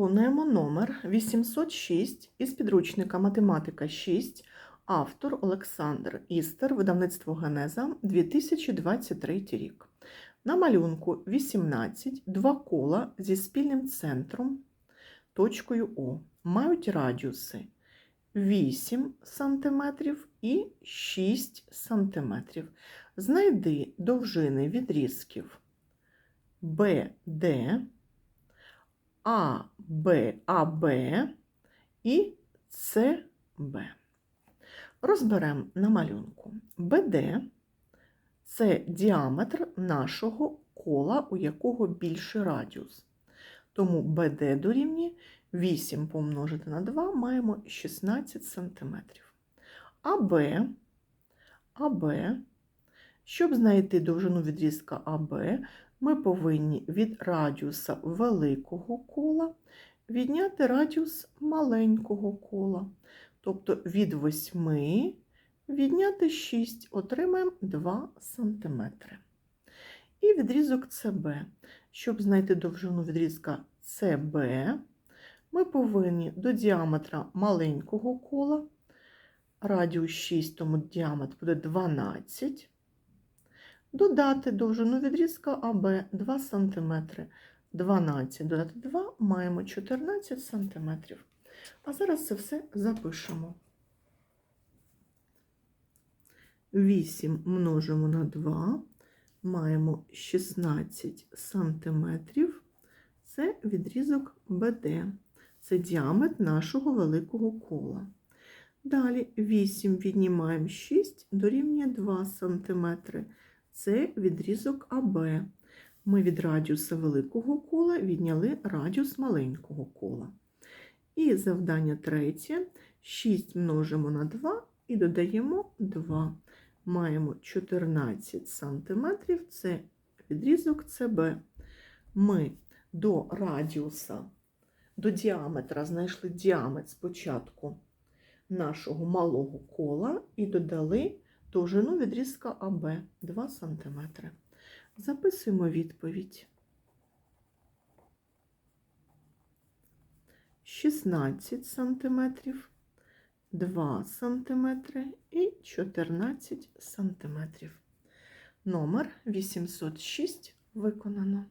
Виконуємо номер 806 із підручника Математика 6, автор Олександр Істер, видавництво Генеза, 2023 рік. На малюнку 18 два кола зі спільним центром, точкою О, мають радіуси 8 см і 6 см. Знайди довжини відрізків BD, АБ, АБ і СБ. Розберемо на малюнку. БД це діаметр нашого кола, у якого більший радіус. Тому БД дорівнює 8 помножити на 2 маємо 16 см. АБ, АБ, щоб знайти довжину відрізка АБ, ми повинні від радіуса великого кола відняти радіус маленького кола. Тобто від 8 відняти 6, отримаємо 2 см. І відрізок СБ. Щоб знайти довжину відрізка СБ, ми повинні до діаметра маленького кола, радіус 6, тому діаметр буде 12, додати довжину відрізка АБ 2 см. 12 додати 2 маємо 14 см. А зараз це все запишемо. 8 множимо на 2, маємо 16 сантиметрів. Це відрізок БД. Це діаметр нашого великого кола. Далі 8 віднімаємо 6, дорівнює 2 см. Це відрізок АБ. Ми від радіуса великого кола відняли радіус маленького кола. І завдання третє. 6 множимо на 2 і додаємо 2. Маємо 14 см. Це відрізок СБ. Ми до радіуса, до діаметра знайшли діаметр спочатку нашого малого кола і додали довжину відрізка АБ 2 см. Записуємо відповідь. 16 см, 2 см і 14 см. Номер 806 виконано.